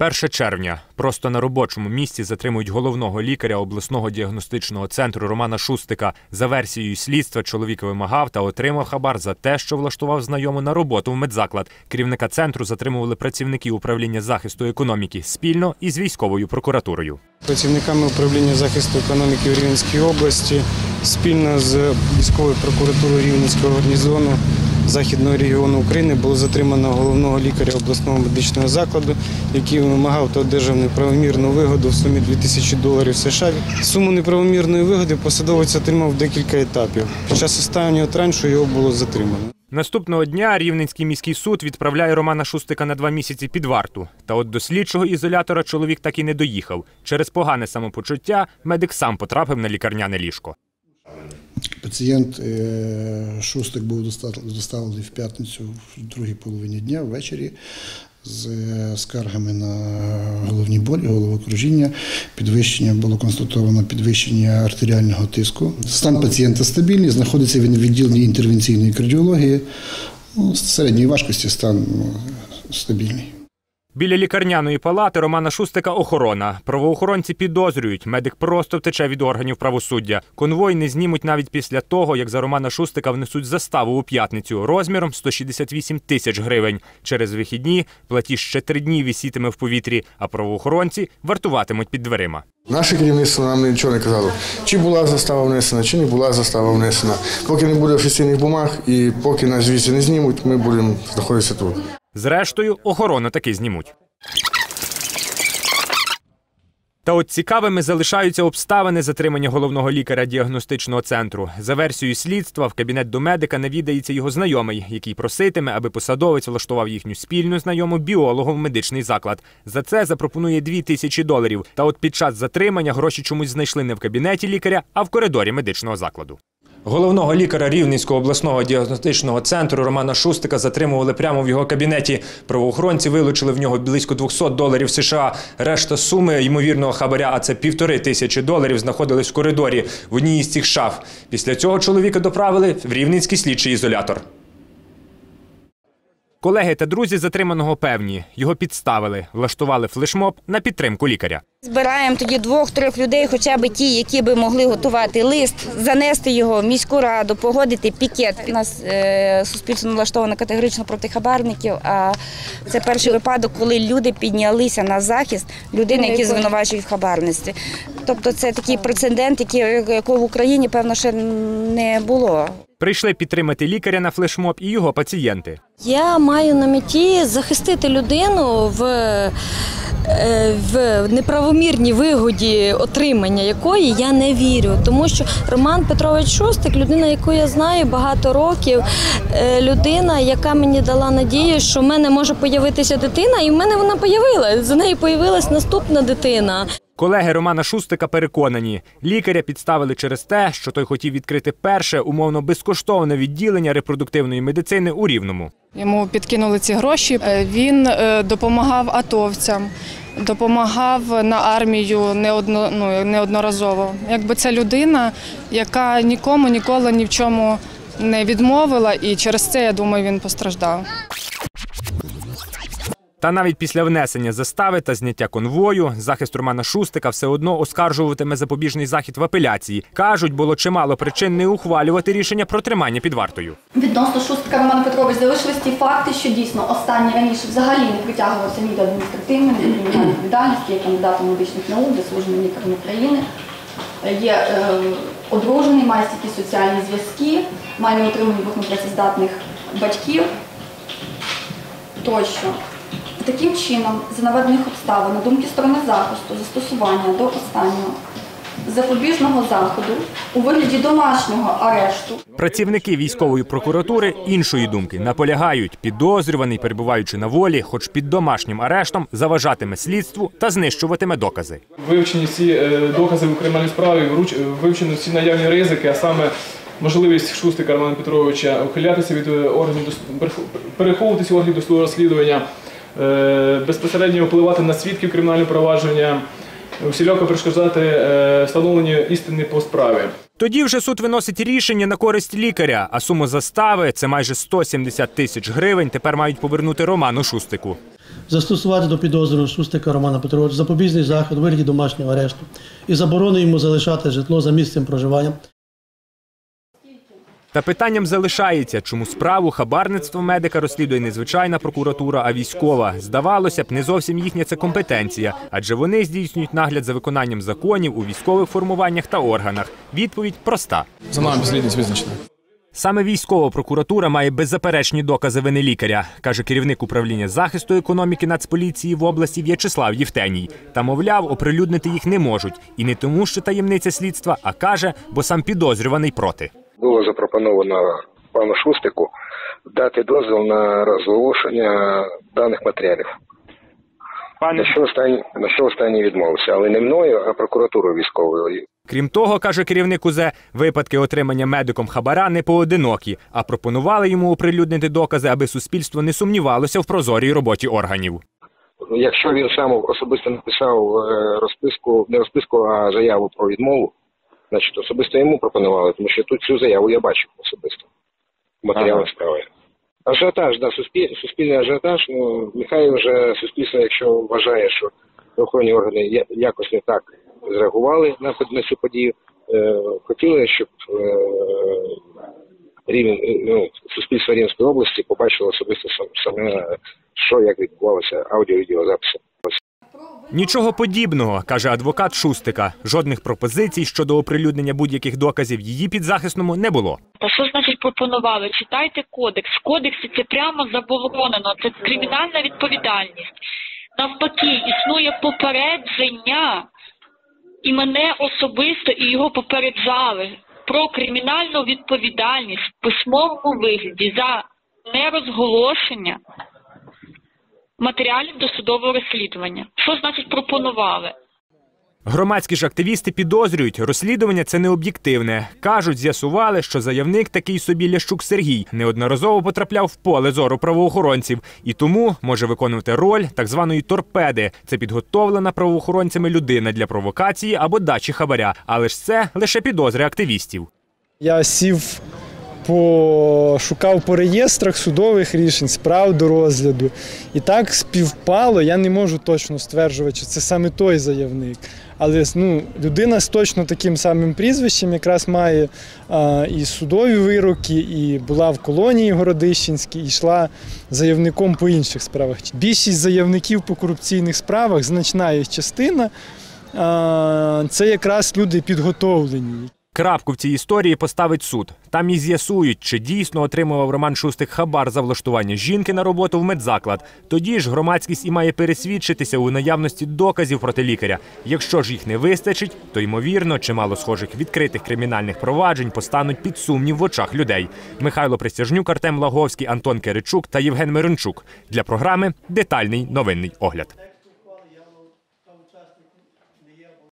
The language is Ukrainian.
1 червня просто на робочому місці затримують головного лікаря обласного діагностичного центру Романа Шустика. За версією слідства чоловік вимагав та отримав хабар за те, що влаштував знайому на роботу в медзаклад. Керівника центру затримували працівники управління захисту економіки спільно із військовою прокуратурою. Працівниками управління захисту економіки в Рівненській області спільно з військовою прокуратурою Рівненського гарнізону Західного регіону України було затримано головного лікаря обласного медичного закладу, який вимагав та одержав неправомірну вигоду в сумі 2000 доларів США. Суму неправомірної вигоди посадовець отримав декілька етапів. Під час останнього траншу його було затримано. Наступного дня Рівненський міський суд відправляє Романа Шустика на два місяці під варту. Та от до слідчого ізолятора чоловік так і не доїхав. Через погане самопочуття медик сам потрапив на лікарняне ліжко. Пацієнт е, Шустик був доставлений в п'ятницю в другій половині дня ввечері з е, скаргами на головні болі, головокружіння. Підвищення було констатовано підвищення артеріального тиску. Стан пацієнта стабільний, знаходиться він в відділенні інтервенційної кардіології. Ну, середньої важкості стан ну, стабільний. Біля лікарняної палати Романа Шустика охорона. Правоохоронці підозрюють, медик просто втече від органів правосуддя. Конвой не знімуть навіть після того, як за Романа Шустика внесуть заставу у п'ятницю розміром 168 тисяч гривень. Через вихідні платіж ще три дні висітиме в повітрі, а правоохоронці вартуватимуть під дверима. Наше керівництво нам нічого не казало, чи була застава внесена, чи не була застава внесена. Поки не буде офіційних бумаг і поки нас звідси не знімуть, ми будемо знаходитися тут. Зрештою, охорону таки знімуть. Та от цікавими залишаються обставини затримання головного лікаря діагностичного центру. За версією слідства, в кабінет до медика навідається його знайомий, який проситиме, аби посадовець влаштував їхню спільну знайому біологу в медичний заклад. За це запропонує дві тисячі доларів. Та от під час затримання гроші чомусь знайшли не в кабінеті лікаря, а в коридорі медичного закладу. Головного лікаря Рівненського обласного діагностичного центру Романа Шустика затримували прямо в його кабінеті. Правоохоронці вилучили в нього близько 200 доларів США. Решта суми ймовірного хабаря, а це півтори тисячі доларів, знаходились в коридорі в одній із цих шаф. Після цього чоловіка доправили в Рівненський слідчий ізолятор. Колеги та друзі затриманого певні. Його підставили, влаштували флешмоб на підтримку лікаря. Збираємо тоді двох-трьох людей, хоча б ті, які би могли готувати лист, занести його в міську раду, погодити пікет. У нас е, суспільство налаштовано категорично проти хабарників. А це перший випадок, коли люди піднялися на захист людини, які звинувачують в хабарництві. Тобто це такий прецедент, який, якого в Україні певно ще не було. Прийшли підтримати лікаря на флешмоб і його пацієнти. Я маю на меті захистити людину в, е, в неправомірній вигоді, отримання якої я не вірю. Тому що Роман Петрович Шустик, людина, яку я знаю багато років, е, людина, яка мені дала надію, що в мене може появитися дитина, і в мене вона появилась. За нею появилась наступна дитина. Колеги Романа Шустика переконані, лікаря підставили через те, що той хотів відкрити перше умовно безкоштовне відділення репродуктивної медицини у Рівному. Йому підкинули ці гроші. Е, Він е, допомагав атовцям, допомагав на армію неодно, ну, неодноразово. Якби це людина, яка нікому ніколи ні в чому не відмовила, і через це я думаю, він постраждав. Та навіть після внесення застави та зняття конвою захист Романа Шустика все одно оскаржуватиме запобіжний захід в апеляції. Кажуть, було чимало причин не ухвалювати рішення про тримання під вартою. Відносно Шустика Романа Петрович залишились ті факти, що дійсно останній раніше взагалі не притягувався ні до адміністративної, ні до відповідальності, є кандидатом медичних наук, заслуженим лікарем України. Є е, одружений, має стільки соціальні зв'язки, має неотримані двох непрацездатних батьків тощо. Таким чином, за наведених обставин, на думки сторони захисту, застосування до останнього запобіжного заходу у вигляді домашнього арешту Працівники військової прокуратури іншої думки наполягають, підозрюваний, перебуваючи на волі, хоч під домашнім арештом, заважатиме слідству та знищуватиме докази. Вивчені всі е, докази у кримінальній справі, вруч- вивчені всі наявні ризики, а саме можливість Шустика Романа Петровича ухилятися від е, органів переховуватися органів досудового розслідування, безпосередньо впливати на свідків кримінального провадження, усіляко перешкоджати е, встановленню істини по справі. Тоді вже суд виносить рішення на користь лікаря, а суму застави це майже 170 тисяч гривень. Тепер мають повернути Роману Шустику. застосувати до підозрюваного Шустика Романа Петровича запобіжний захід у вигляді домашнього арешту і заборону йому залишати житло за місцем проживання Та питанням залишається, чому справу хабарництво медика розслідує не звичайна прокуратура, а військова. Здавалося б, не зовсім їхня це компетенція, адже вони здійснюють нагляд за виконанням законів у військових формуваннях та органах. Відповідь проста. За нами підслідність визначена. Саме військова прокуратура має беззаперечні докази вини лікаря, каже керівник управління захисту економіки Нацполіції в області В'ячеслав Євтеній. Та мовляв, оприлюднити їх не можуть, і не тому, що таємниця слідства, а каже, бо сам підозрюваний проти. Було запропоновано пану Шустику дати дозвіл на розголошення даних матеріалів. На що останній на що останній відмовився, але не мною, а прокуратурою військовою. Крім того, каже керівник УЗ, випадки отримання медиком хабара не поодинокі, а пропонували йому оприлюднити докази, аби суспільство не сумнівалося в прозорій роботі органів. Якщо він сам особисто написав е, розписку, не розписку, а заяву про відмову, значить особисто йому пропонували, тому що тут цю заяву я бачив особисто. Матеріали справи. Ажіотаж, да, суспіль, суспільний ажіотаж. Ну, нехай вже суспільство, якщо вважає, що правоохоронні органи якось не так зреагували на, на цю подію, е, хотіли, щоб е, рівень, е, ну, суспільство Рівненської області побачило особисто сам- саме, що як відбувалося аудіо-відеозаписи. Нічого подібного, каже адвокат Шустика. Жодних пропозицій щодо оприлюднення будь-яких доказів її підзахисному не було. Та що значить пропонували? Читайте кодекс. В кодексі це прямо заборонено. Це кримінальна відповідальність. Навпаки, існує попередження, і мене особисто і його попереджали про кримінальну відповідальність в письмовому вигляді за нерозголошення матеріалів досудового розслідування. Що значить пропонували? Громадські ж активісти підозрюють, розслідування це не об'єктивне. Кажуть, з'ясували, що заявник такий собі Лящук Сергій неодноразово потрапляв в поле зору правоохоронців і тому може виконувати роль так званої торпеди. Це підготовлена правоохоронцями людина для провокації або дачі хабаря. Але ж це лише підозри активістів. Я сів, пошукав по реєстрах судових рішень, справ до розгляду. І так співпало, я не можу точно стверджувати, що це саме той заявник. Але ну, людина з точно таким самим прізвищем якраз має а, і судові вироки, і була в колонії Городищенській, і йшла заявником по інших справах. Більшість заявників по корупційних справах, значна їх частина, а, це якраз люди підготовлені. Крапку в цій історії поставить суд. Там і з'ясують, чи дійсно отримував Роман Шустик хабар за влаштування жінки на роботу в медзаклад. Тоді ж громадськість і має пересвідчитися у наявності доказів проти лікаря. Якщо ж їх не вистачить, то ймовірно, чимало схожих відкритих кримінальних проваджень постануть під сумнів в очах людей. Михайло Пристяжнюк, Артем Лаговський, Антон Киричук та Євген Мирончук. Для програми детальний новинний огляд.